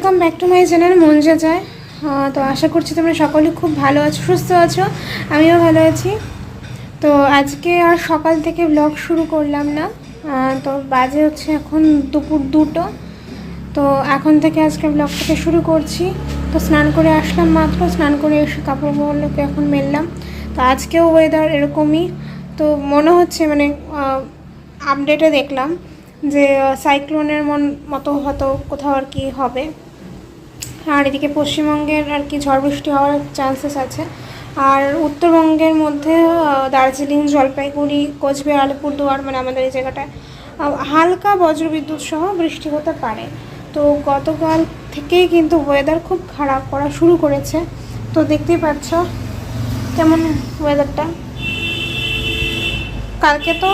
Back to my channel মঞ্জা যায় তো আশা করছি তোমরা সকলে খুব ভালো আছো, সুস্থ আছো। আমিও ভালো আছি। তো আজকে আর সকাল থেকে ব্লগ শুরু করলাম না। তো বাজে হচ্ছে এখন দুপুর দুটো। তো এখন থেকে আজকে ব্লগটাকে শুরু করছি। তো স্নান করে আসলাম মাত্র, স্নান করে এসে কাপড় কাপড়গুলোকে এখন মেললাম। তো আজকেও ওয়েদার এরকমই। তো মনে হচ্ছে মানে আপডেটে দেখলাম। যে সাইক্লোনের মন, মতো হয়তো কোথাও আর কি হবে। আর এদিকে পশ্চিমবঙ্গের আর কি ঝড় বৃষ্টি হওয়ার চান্সেস আছে। আর উত্তরবঙ্গের মধ্যে দার্জিলিং, জলপাইগুড়ি, কোচবিহার, আলিপুরদুয়ার মানে আমাদের এই জায়গাটায় হালকা বজ্রবিদ্যুৎ সহ বৃষ্টি হতে পারে। তো গতকাল থেকেই কিন্তু ওয়েদার খুব খারাপ করা শুরু করেছে। তো দেখতেই পাচ্ছ কেমন ওয়েদারটা কালকে তো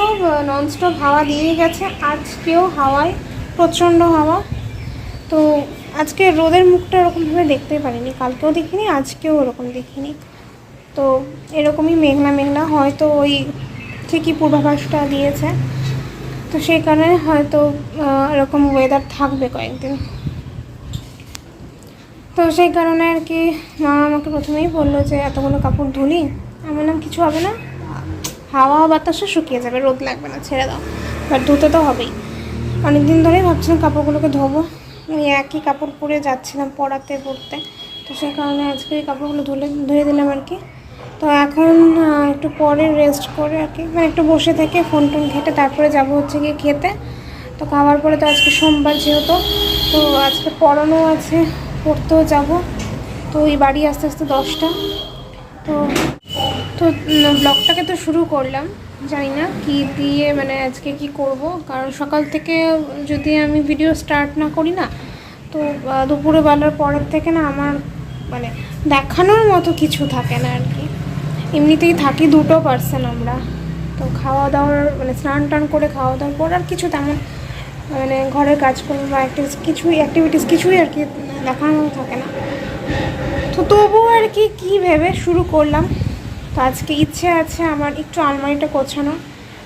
ননস্টপ হাওয়া দিয়েই গেছে। আজকেও হাওয়ায় প্রচণ্ড হাওয়া। তো আজকে রোদের মুখটা এরকমভাবে দেখতে পারিনি। কালকেও দেখিনি, আজকেও ওরকম দেখিনি। তো এরকমই মেঘলা মেঘলা। হয়তো ওই ঠিকই পূর্বাভাসটা দিয়েছে। তো সেই কারণে হয়তো এরকম ওয়েদার থাকবে কয়েকদিন। তো সেই কারণে আর কি মা আমাকে প্রথমেই বলল যে, এতগুলো কাপড় ধুলি? আমি বললাম কিছু হবে না? হাওয়া বাতাসে শুকিয়ে যাবে, রোদ লাগবে না, ছেড়ে দাও। বাট ধুতে তো হবেই। অনেক দিন ধরেই ভাবছিলাম কাপড়গুলোকে ধোবো। আমি একই কাপড় পরে যাচ্ছিলাম পড়াতে, পড়তে। তো সেই কারণে আজকে এই কাপড়গুলো ধুলে, ধুয়ে দিলাম আর কি। তো এখন একটু পরে রেস্ট করে আর কি। মানে একটু বসে থেকে ফোন টোন ঘেটে তারপরে যাব হচ্ছে গিয়ে খেতে। তো খাওয়ার পরে তো আজকে সোমবার যেহেতু, তো আজকে পড়ানো আছে, পড়তেও যাব। তো এই বাড়ি আস্তে আস্তে দশটা। তো তো ব্লগটাকে তো শুরু করলাম, জানি না কি দিয়ে মানে আজকে কি করব, কারণ সকাল থেকে যদি আমি ভিডিও স্টার্ট না করি না, তো দুপুরে বেলার পরের থেকে না আমার মানে দেখানোর মতো কিছু থাকে না আর কি। এমনিতেই থাকি দুটো পার্সেন আমরা, তো খাওয়া দাওয়ার মানে স্নান টান করে খাওয়া দাওয়ার পর আর কিছু তেমন মানে ঘরের কাজকর্ম বা কিছুই অ্যাক্টিভিটিস কিছুই আর কি দেখানোর থাকে না। তো তবুও আর কি, কী ভেবে শুরু করলাম তো আজকে ইচ্ছে আছে আমার একটু আলমারিটা গোছানো।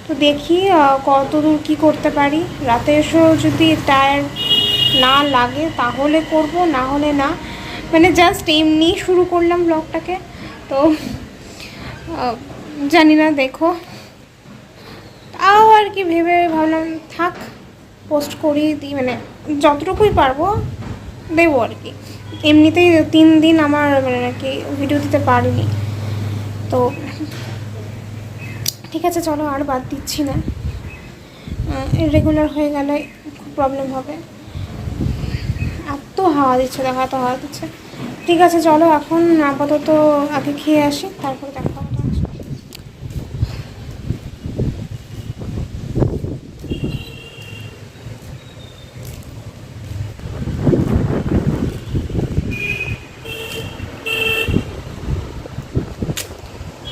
তো দেখি আহ, কতদূর কী করতে পারি। রাতে এসেও যদি টায়ার না লাগে তাহলে করব না হলে না। মানে জাস্ট এমনি শুরু করলাম ব্লগটাকে। তো জানি না দেখো। তাও আর কি ভেবে ভাবলাম থাক পোস্ট করি দিই। মানে যতটুকুই পারব দেবো আর কি। এমনিতেই তিন দিন আমার মানে আর কি ভিডিও দিতে পারিনি। তো ঠিক আছে, চলো আর বাদ দিচ্ছি না। রেগুলার হয়ে গেলে খুব প্রবলেম হবে। এত হাওয়া দিচ্ছে, দেখো, এত হাওয়া দিচ্ছে। ঠিক আছে, চলো, এখন আপাতত আগে খেয়ে আসি, তারপরে দেখা হবে তোমার সাথে।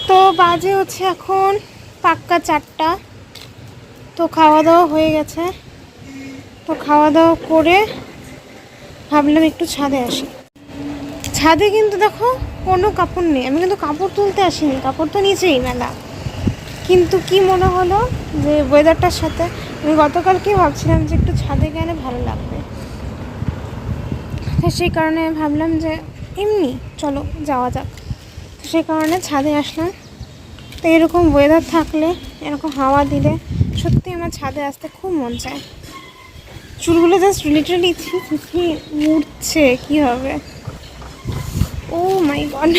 তো বাজে হচ্ছে এখন পাক্কা চারটা। তো খাওয়া দাওয়া হয়ে গেছে। তো খাওয়া দাওয়া করে ভাবলাম একটু ছাদে আসি। ছাদে কিন্তু দেখো কোনো কাপড় নেই। আমি কিন্তু কাপড় তুলতে আসিনি। কাপড় তো নিচেই মেলা। কিন্তু কি মনে হলো যে ওয়েদারটার সাথে আমি গতকালকে ভাবছিলাম যে একটু ছাদে গেলে ভালো লাগবে। সেই কারণে ভাবলাম যে এমনি চলো যাওয়া যাক। সেই কারণে ছাদে আসলাম। তো এরকম ওয়েদার থাকলে, এরকম হাওয়া দিলে, সত্যি আমার ছাদে আসতে খুব মন চায়। চুলগুলো জাস্ট লিটারালি উঠছে কি হবে? ও মাই গড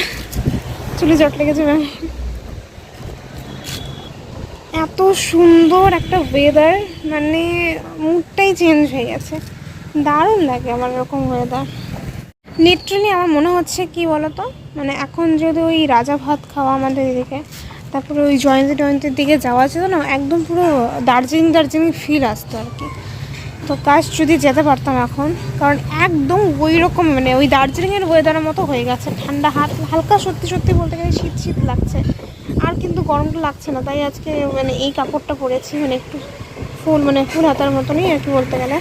চুলে জট লেগেছে ম্যাম এত সুন্দর একটা ওয়েদার মানে মুডটাই চেঞ্জ হয়ে গেছে। দারুণ লাগে আমার এরকম ওয়েদার লিটারালি আমার মনে হচ্ছে, কি বলতো? মানে এখন যদি ওই রাজা ভাত খাওয়া আমাদের এদিকে তারপরে ওই জয়ন্তী টয়ন্তীর দিকে যাওয়া যেত না একদম পুরো দার্জিলিং দার্জিলিং ফিল আসতো আর কি। তো কাজ যদি যেতে পারতাম এখন, কারণ একদম ওই রকম মানে ওই দার্জিলিংয়ের ওয়েদারের মতো হয়ে গেছে, ঠান্ডা হাত, হালকা সত্যি সত্যি বলতে গেলে শীত শীত লাগছে। আর কিন্তু গরমটা লাগছে না, তাই আজকে মানে এই কাপড়টা পরেছি মানে একটু ফুল মানে ফুল হাতার মতনই আর কি বলতে গেলে।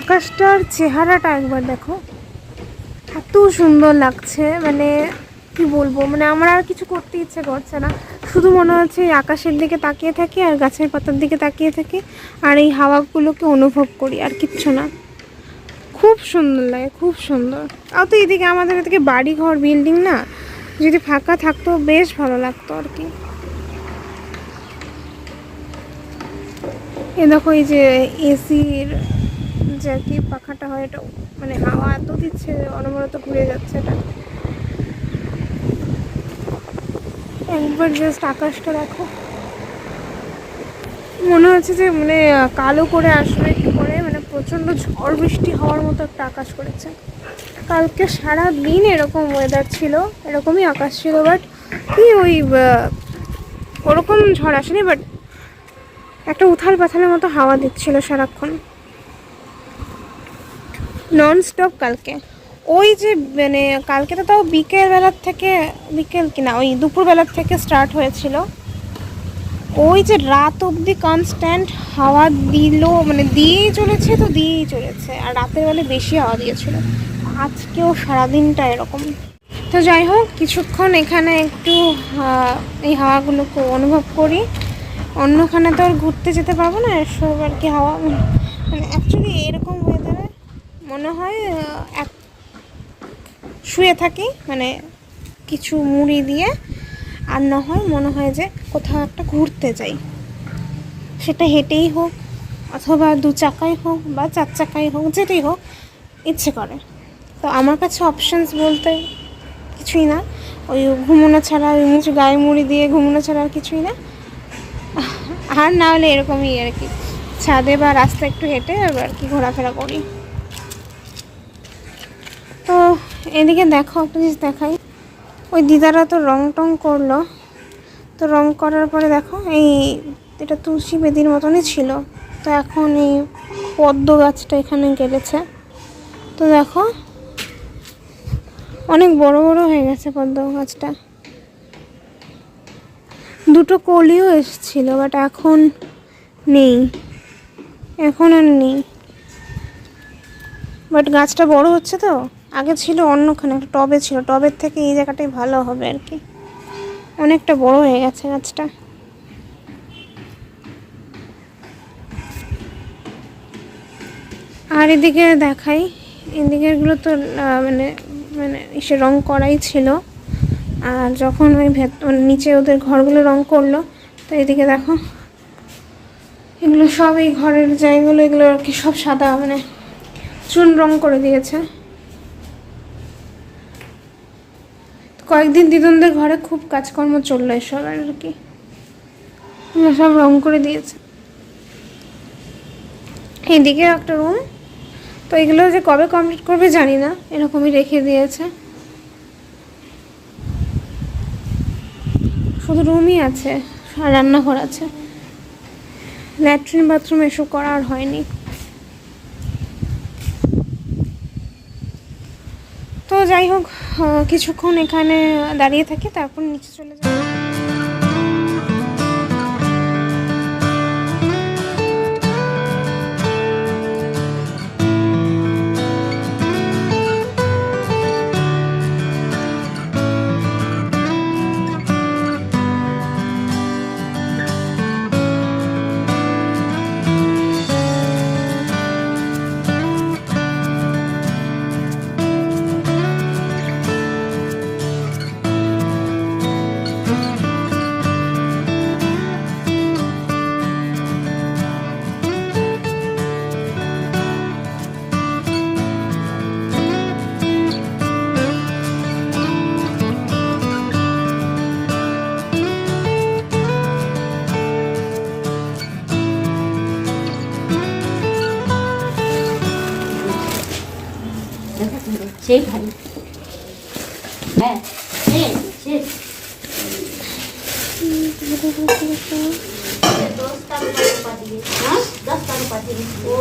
আকাশটার চেহারাটা একবার দেখো। সুন্দর লাগছে মানে কি বলব মানে আমার আর কিছু করতে ইচ্ছে করছে না। শুধু মনে হচ্ছে এই আকাশের দিকে তাকিয়ে থাকি আর গাছের পাতার দিকে তাকিয়ে থাকি আর এই হাওয়াগুলোকে অনুভব করি আর কিচ্ছু না। খুব সুন্দর লাগে, খুব সুন্দর। আর তো এদিকে আমাদের এদিকে বাড়ি ঘর বিল্ডিং না, যদি ফাঁকা থাকতো বেশ ভালো লাগতো আর কি। এ দেখো এই যে এসির যে আর কি পাখাটা হয়, এটা মানে হাওয়া এত দিচ্ছে, অনবরত ঘুরে যাচ্ছে এটা। একবার জাস্ট আকাশটা দেখো। মনে হচ্ছে যে মানে কালো করে আসবে একটু করে মানে প্রচণ্ড ঝড় বৃষ্টি হওয়ার মতো একটা আকাশ করেছে। কালকে সারা দিন এরকম ওয়েদার ছিল, এরকমই আকাশ ছিল বাট কি ওই ওরকম ঝড় আসেনি বাট একটা উথাল পাথালের মতো হাওয়া দিচ্ছিল সারাক্ষণ। নন স্টপ কালকে। ওই যে মানে কালকে তো তাও বিকেলবেলার থেকে, বিকেল কিনা, ওই দুপুরবেলার থেকে স্টার্ট হয়েছিল। ওই যে রাত অবধি কনস্ট্যান্ট হাওয়া দিল মানে দিয়েই চলেছে তো দিয়েই চলেছে, আর রাতের বেলা বেশি হাওয়া দিয়েছিল। আজকেও সারাদিনটা এরকম। তো যাই হোক, কিছুক্ষণ এখানে একটু এই হাওয়াগুলোকে অনুভব করি। অন্যখানে তো আর ঘুরতে যেতে পারব না, এসব আর কি হাওয়া মানে অ্যাকচুয়ালি এরকম মনে হয় এক শুয়ে থাকি মানে কিছু মুড়ি দিয়ে, আর না হয় মনে হয় যে কোথাও একটা ঘুরতে যাই। সেটা হেঁটেই হোক, অথবা দু চাকাই হোক বা চার চাকাই হোক, যেটাই হোক, ইচ্ছে করে। তো আমার কাছে অপশানস বলতে কিছুই না। ওই ঘুমোনো ছাড়া, ওই কিছু গায়ে মুড়ি দিয়ে ঘুমোনো ছাড়া আর কিছুই না। আর না হলে এরকমই আর কি। ছাদে বা রাস্তা একটু হেঁটে আর কি ঘোরাফেরা করি তো এদিকে দেখো, একটা জিনিস দেখাই। ওই দিদারা তো রং টং করল। তো রং করার পরে দেখো, এই এটা তুলসী বেদির মতনই ছিল। তো এখন এই পদ্ম গাছটা এখানে গেলেছে। তো দেখো, অনেক বড় বড় হয়ে গেছে পদ্ম গাছটা। দুটো কলিও এসেছিল বাট এখন নেই। এখন আর নেই। বাট গাছটা বড় হচ্ছে তো? আগে ছিল অন্যখানে, একটা টবে ছিল। টবের থেকে এই জায়গাটাই ভালো হবে আর কি। অনেকটা বড় হয়ে গেছে গাছটা। আর এদিকে দেখাই, এদিকেরগুলো তো মানে মানে এসে রং করাই ছিল। আর যখন ওই ভেত মানে নিচে ওদের ঘরগুলো রং করল, তো এদিকে দেখো, এগুলো সব এই ঘরের জায়গাগুলো, এগুলো আর কি সব সাদা মানে চুন রং করে দিয়েছে। কয়েকদিন দিদুনদের ঘরে খুব কাজকর্ম চলল এসব আর কি। সব রং করে দিয়েছে। এদিকে একটা রুম তো এগুলো যে কবে কমপ্লিট করবে জানি না, এরকমই রেখে দিয়েছে। শুধু রুমই আছে, আর রান্নাঘর আছে। ল্যাট্রিন বাথরুম এসব করা আর হয়নি। তো যাই হোক কিছুক্ষণ এখানে দাঁড়িয়ে থাকি তারপর নিচে চলে যাই। সেই ভালো হ্যাঁ শেষ শেষ দশটা রুপা পাঠিয়ে হ্যাঁ দশটা রুপা পাঠিয়ে ও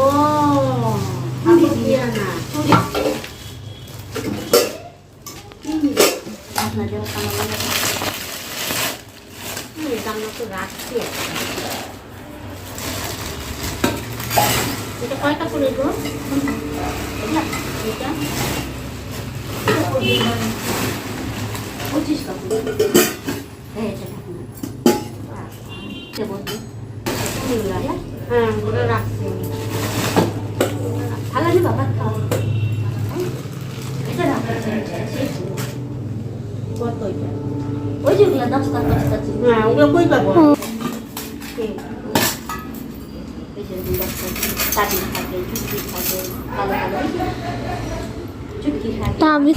আমি দিয়ে না আপনাদের আমার জামা তো রাখছি এটা কয়টা করে গো এটা এটা পঁচিশ কাপড় হ্যাঁ। এগুলা, হ্যাঁ ওগুলো রাখছি। ভালো বাবা খাও এটা রাখছি কত ওই যেগুলো দশটা দশটা হ্যাঁ ওগুলো কই পাবো থাকে চুটকি থাকে ভালো ভালো চুটকি থাকে তা আমি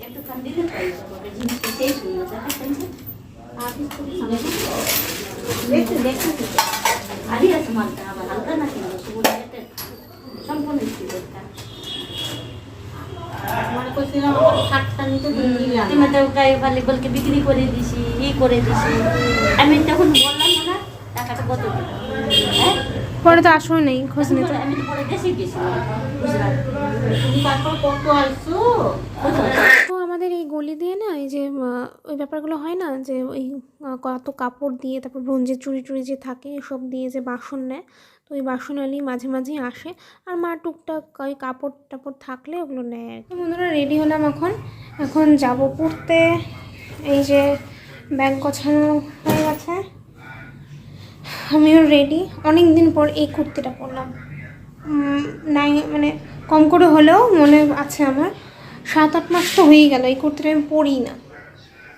একটু কান দিলে পাই যাবে জিনিসটা শেষ হয়ে গেছে দেখেন আর কিছু দেখতে দেখতে আদি আছে মালটা আবার হালকা না কিন্তু সেগুলো খেতে সম্পূর্ণ স্থিরতা মনে করছিলাম আমার খাটটা নিতে দিলাম তুমি তো গায়ে ভালো বলকে বিক্রি করে দিছি ই করে দিছি আমি তখন বললাম না টাকাটা কত দিল হ্যাঁ পরে তো আসো নেই খোঁজ নিতে আমি তো পরে দেশে গেছিলাম গুজরাট তুমি তারপর কত আসছো আমাদের এই গলি দিয়ে না, এই যে ওই ব্যাপারগুলো হয় না যে, ওই কত কাপড় দিয়ে, তারপর ব্রোঞ্জের চুড়ি টুড়ি যে থাকে, এসব দিয়ে যে বাসন নেয়, তো ওই বাসন আলি মাঝে মাঝেই আসে। আর মা টুকটাক ওই কাপড় টাপড় থাকলে ওগুলো নেয় আর বন্ধুরা, রেডি হলাম এখন। এখন যাব পড়তে। এই যে, ব্যাগ গোছানো হয়ে গেছে। আমিও রেডি। অনেক দিন পর এই কুর্তিটা পরলাম। নাই মানে কম করে হলেও মনে আছে আমার। সাত আট মাস তো হয়েই গেল, এই কুর্তিটা আমি পরি না।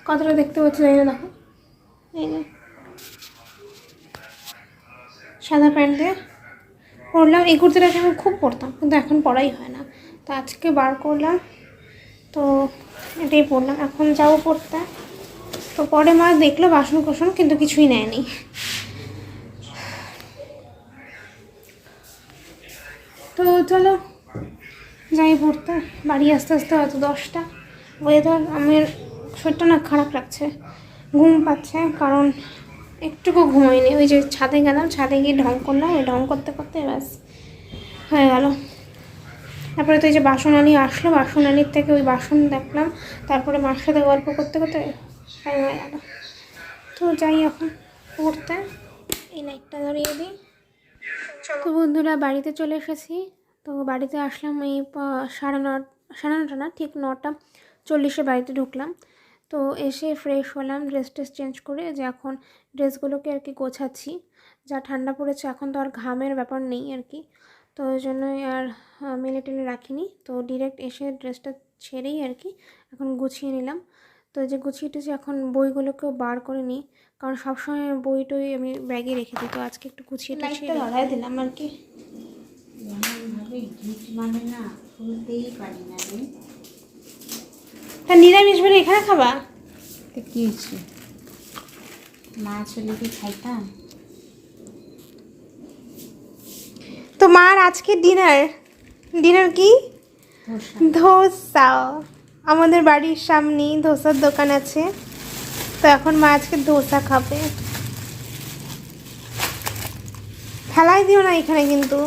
কতটা দেখতে পাচ্ছি জানি না, দেখো। এই যে। সাদা প্যান্ট দিয়ে পরলাম এই কুর্তিটাকে আমি খুব পরতাম কিন্তু এখন পরাই হয় না। তো আজকে বার করলাম, তো এটাই পরলাম এখন যাব পড়তে। তো পরে মা দেখল বাসন কোসন কিন্তু কিছুই নেয়নি। তো চলো যাই পড়তে, বাড়ি আসতে আসতে হয়তো দশটা। ওয়েদার আমার শরীরটা না খারাপ লাগছে, ঘুম পাচ্ছে, কারণ একটুকু ঘুমাইনি। ওই যে ছাদে গেলাম, ছাদে গিয়ে ঢং করলাম, ওই ঢং করতে করতে ব্যাস হয়ে গেল। তারপরে তো এই যে বাসন আনি আসলো বাসন আনির থেকে ওই বাসন দেখলাম, তারপরে মার সাথে গল্প করতে করতে টাইম হয়ে গেল। তো যাই এখন পড়তে, এই লাইটটা ধরিয়ে দিই। বন্ধুরা, বাড়িতে চলে এসেছি। তো বাড়িতে আসলাম এই সাড়ে ন সাড়ে নটা না ঠিক নটা চল্লিশে বাড়িতে ঢুকলাম। তো এসে ফ্রেশ হলাম ড্রেস ট্রেস চেঞ্জ করে যে এখন ড্রেসগুলোকে আর কি গোছাচ্ছি। যা ঠান্ডা পড়েছে এখন তো আর ঘামের ব্যাপার নেই আর কি। তো ওই জন্যই আর মেলে টেলে রাখিনি। তো ডিরেক্ট এসে ড্রেসটা ছেড়েই আর কি এখন গুছিয়ে নিলাম। তো যে গুছিয়ে টুছিয়ে এখন বইগুলোকেও বার করে নিই। কারণ সবসময় বই টই আমি ব্যাগে রেখে দিই। তো আজকে একটু গুছিয়ে টুছিয়ে দিলাম আর কি। গিট মানে না খুলতেই পারি না রে। তা নিরামিষ বেড়ে এখানে খাবা? তো কি হয়েছে? মাছ হলে কি খাইতাম। তো মার আজকে ডিনার। ডিনার কি? ধোসা। ধোসা। আমাদের বাড়ির সামনেই ধোসার দোকান আছে। তো এখন মা আজকে ধোসা খাবে। ফেলাই দিও না এখানে কিন্তু।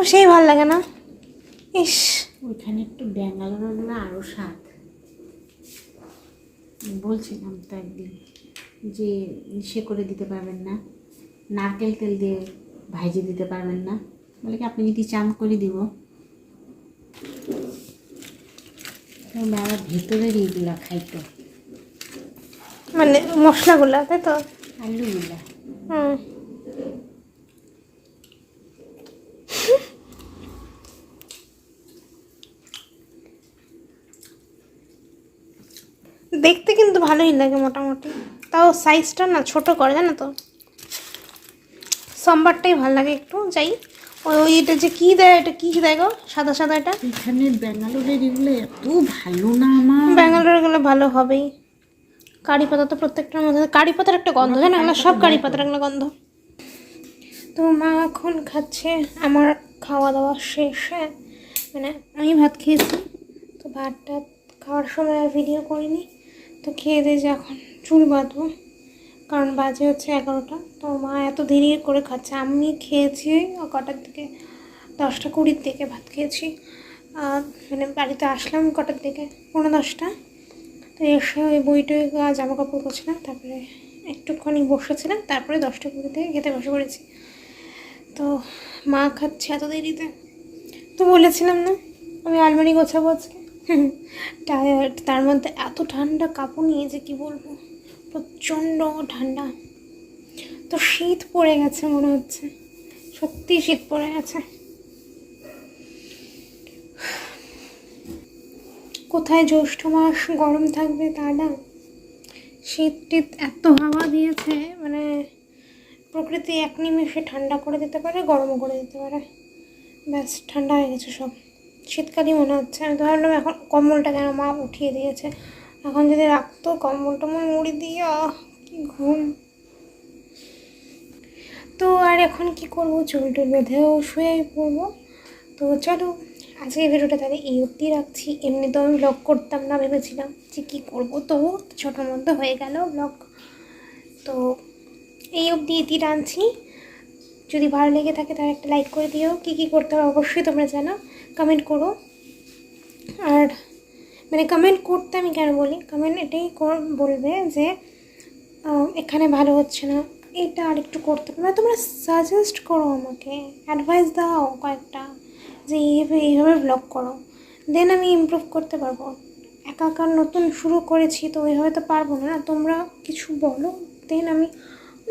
তো সেই ভালো লাগে না। ইস। ওইখানে একটু ব্যাঙ্গালোর না আরও স্বাদ। বলছিলাম তো একদিন যে সে করে দিতে পারবেন না। নারকেল তেল দিয়ে ভাইজে দিতে পারবেন না। বলে কি আপনি যদি চান করে দিব। ভেতরের এইগুলা খাইতো। মানে মশলাগুলা তাই তো? আলুগুলা। হুম। দেখতে কিন্তু ভালোই লাগে মোটামুটি। তাও সাইজটা না ছোট করে জানো তো? সোমবারটাই ভালো লাগে একটু যাই ওই ওই এটা যে কী দেয় এটা কী দেয় গো? সাদা সাদা এটা? এখানে ব্যাঙ্গালোরের এগুলো এত ভালো না আমার। ব্যাঙ্গালোরে গেলে ভালো হবেই। কারি পাতা তো প্রত্যেকটার মধ্যে কারি পাতার একটা গন্ধ জানো? আমার সব কারি পাতার একটা গন্ধ। তো মা এখন খাচ্ছে আমার খাওয়া দাওয়া শেষ হ্যাঁ? মানে আমি ভাত খেয়েছি তো ভাত টাত খাওয়ার সময় আর ভিডিও করিনি। তো খেয়ে দিয়ে যে এখন চুল বাঁধবো। কারণ বাজে হচ্ছে এগারোটা। তো মা এত দেরি করে খাচ্ছে। আমি খেয়েছি কটার দিকে দশটা কুড়ির দিকে ভাত খেয়েছি। মানে বাড়িতে আসলাম কটার দিকে? পনেরো দশটা। তো এসে ওই বইটই জামা কাপড় করছিলাম তারপরে একটুখানি বসেছিলাম। তারপরে দশটা কুড়ি থেকে খেতে বসে পড়েছি। তো মা খাচ্ছে এত দেরিতে। তো বলেছিলাম না, আমি আলমারি গোছাবো আজকে। টায়ার্ড তার মধ্যে এত ঠান্ডা কাপড় নিয়েছে কি বলব, প্রচণ্ড ঠান্ডা। তো শীত পড়ে গেছে মনে হচ্ছে, সত্যি শীত পড়ে গেছে। কোথায় জ্যৈষ্ঠ মাস গরম থাকবে তা না, শীত টিত এত হাওয়া দিয়েছে মানে প্রকৃতি এক নিমেষে ঠান্ডা করে দিতে পারে, গরমও করে দিতে পারে। ব্যাস, ঠান্ডা হয়ে গেছে সব। শীতকালই মনে হচ্ছে। আমি তো ভাবলাম এখন কম্বলটা কেন মা উঠিয়ে দিয়েছে। এখন যদি রাখতো কম্বল টম্বল মুড়ি দিয়ে কি ঘুম। তো আর এখন কি করব? চুল টুল বেঁধেও শুয়ে পড়ব। তো চলো আজকে ভিডিওটা তাহলে এই অবধি রাখছি। এমনি তো আমি ব্লগ করতাম না, ভেবেছিলাম যে কী করব তবু ছোটোর মধ্যে হয়ে গেল ব্লগ তো এই অবধি ইতি টানছি। যদি ভালো লেগে থাকে তাহলে একটা লাইক করে দিও। কী কী করতে হবে অবশ্যই তোমরা জানো। কমেন্ট করো। আর মানে কমেন্ট করতে আমি কেন বলি? কমেন্ট এটাই বলবে যে এখানে ভালো হচ্ছে না, এটা আর একটু করতে হবে। মানে তোমরা সাজেস্ট করো আমাকে অ্যাডভাইস দাও কয়েকটা, যে এইভাবে এইভাবে ব্লগ করো। দেন আমি ইমপ্রুভ করতে পারব। একা একা নতুন শুরু করেছি, তো ওইভাবে তো পারব না। তোমরা কিছু বলো দেন আমি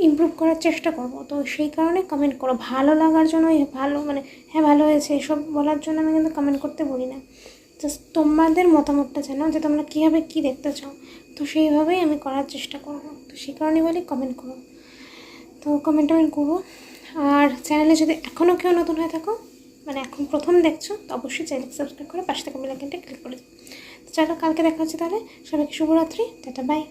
ইমপ্রুভ করার চেষ্টা করব। তো সেই কারণে কমেন্ট করো। ভালো লাগার জন্য ভালো মানে হ্যাঁ ভালো হয়েছে। এসব বলার জন্য আমি কিন্তু কমেন্ট করতে বলি না। জাস্ট তোমাদের মতামতটা জানো যে তোমরা কীভাবে কী দেখতে চাও। তো সেইভাবেই আমি করার চেষ্টা করব। তো সেই কারণে বলি কমেন্ট করো। তো কমেন্ট টমেন্ট করব। আর চ্যানেলে যদি এখনও কেউ নতুন হয়ে থাকো মানে এখন প্রথম দেখছ, তো অবশ্যই চ্যানেল সাবস্ক্রাইব করে পাশে থেকে বেলাইকনটা ক্লিক করে দিও। তো চলো কালকে দেখা হচ্ছে তাহলে। সবাইকে শুভরাত্রি। Tata bye